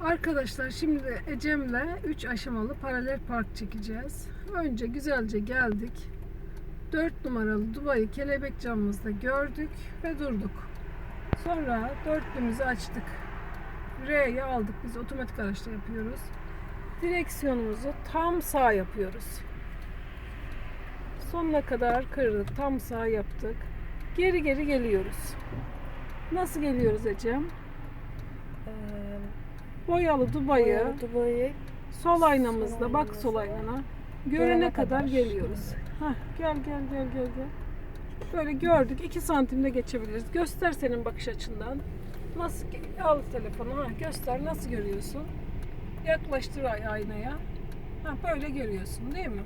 Arkadaşlar şimdi Ecem'le 3 aşamalı paralel park çekeceğiz. Önce güzelce geldik. 4 numaralı Dubai'yi kelebek camımızda gördük ve durduk. Sonra dörtlümüzü açtık. R'yi aldık. Biz otomatik araçta yapıyoruz. Direksiyonumuzu tam sağ yapıyoruz. Sonuna kadar kırdık. Tam sağ yaptık. Geri geri geliyoruz. Nasıl geliyoruz Ecem? Boyalı Dubai'yi Dubai'yi sol aynamızda Sol bak sol aynana görene kadar, kadar. geliyoruz. Hah, gel gel gel gel gel. Böyle gördük 2 santimde geçebiliriz. Göster senin bakış açından. Nasıl al telefonu ha göster nasıl görüyorsun? Yaklaştır ay- aynaya. Ha böyle görüyorsun değil mi?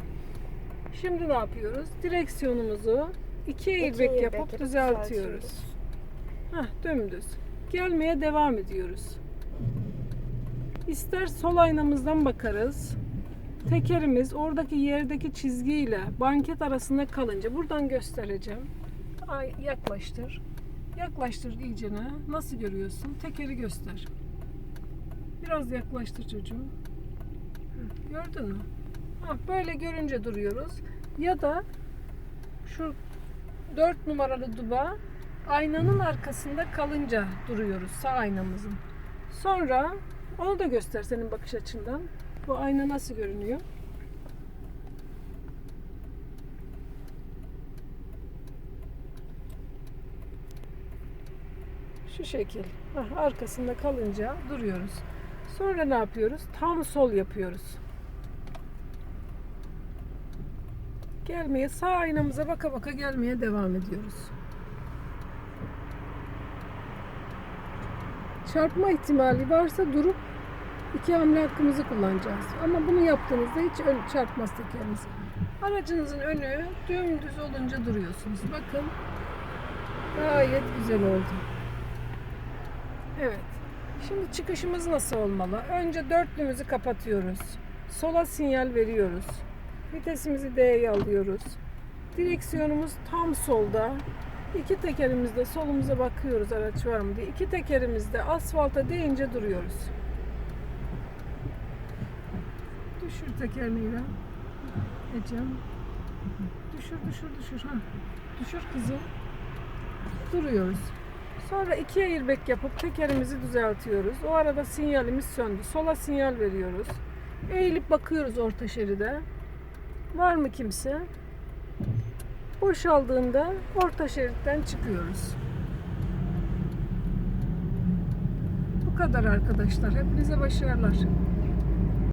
Şimdi ne yapıyoruz? Direksiyonumuzu iki airbag yapıp düzeltiyoruz. Hah dümdüz. Gelmeye devam ediyoruz. İster sol aynamızdan bakarız. Tekerimiz oradaki yerdeki çizgiyle banket arasında kalınca buradan göstereceğim. Ay, yaklaştır. Yaklaştır iyicene. Nasıl görüyorsun? Tekeri göster. Biraz yaklaştır çocuğum. Gördün mü? Ha, böyle görünce duruyoruz. Ya da şu 4 numaralı duba aynanın arkasında kalınca duruyoruz sağ aynamızın. Sonra onu da göster senin bakış açından. Bu ayna nasıl görünüyor? Şu şekil. Hah, arkasında kalınca duruyoruz. Sonra ne yapıyoruz? Tam sol yapıyoruz. Gelmeye sağ aynamıza baka baka gelmeye devam ediyoruz. Çarpma ihtimali varsa durup iki hamle hakkımızı kullanacağız. Ama bunu yaptığınızda hiç ön çarpmaz tekeriniz. Aracınızın önü dümdüz olunca duruyorsunuz. Bakın gayet güzel oldu. Evet. Şimdi çıkışımız nasıl olmalı? Önce dörtlümüzü kapatıyoruz. Sola sinyal veriyoruz. Vitesimizi D'ye alıyoruz. Direksiyonumuz tam solda. İki tekerimizde solumuza bakıyoruz araç var mı diye. İki tekerimizde asfalta değince duruyoruz. Düşür tekerini İrem. Ecem. Düşür düşür düşür. Ha. Düşür kızım. Duruyoruz. Sonra iki airbag yapıp tekerimizi düzeltiyoruz. O arada sinyalimiz söndü. Sola sinyal veriyoruz. Eğilip bakıyoruz orta şeride. Var mı kimse? Boşaldığında orta şeritten çıkıyoruz. Bu kadar arkadaşlar. Hepinize başarılar.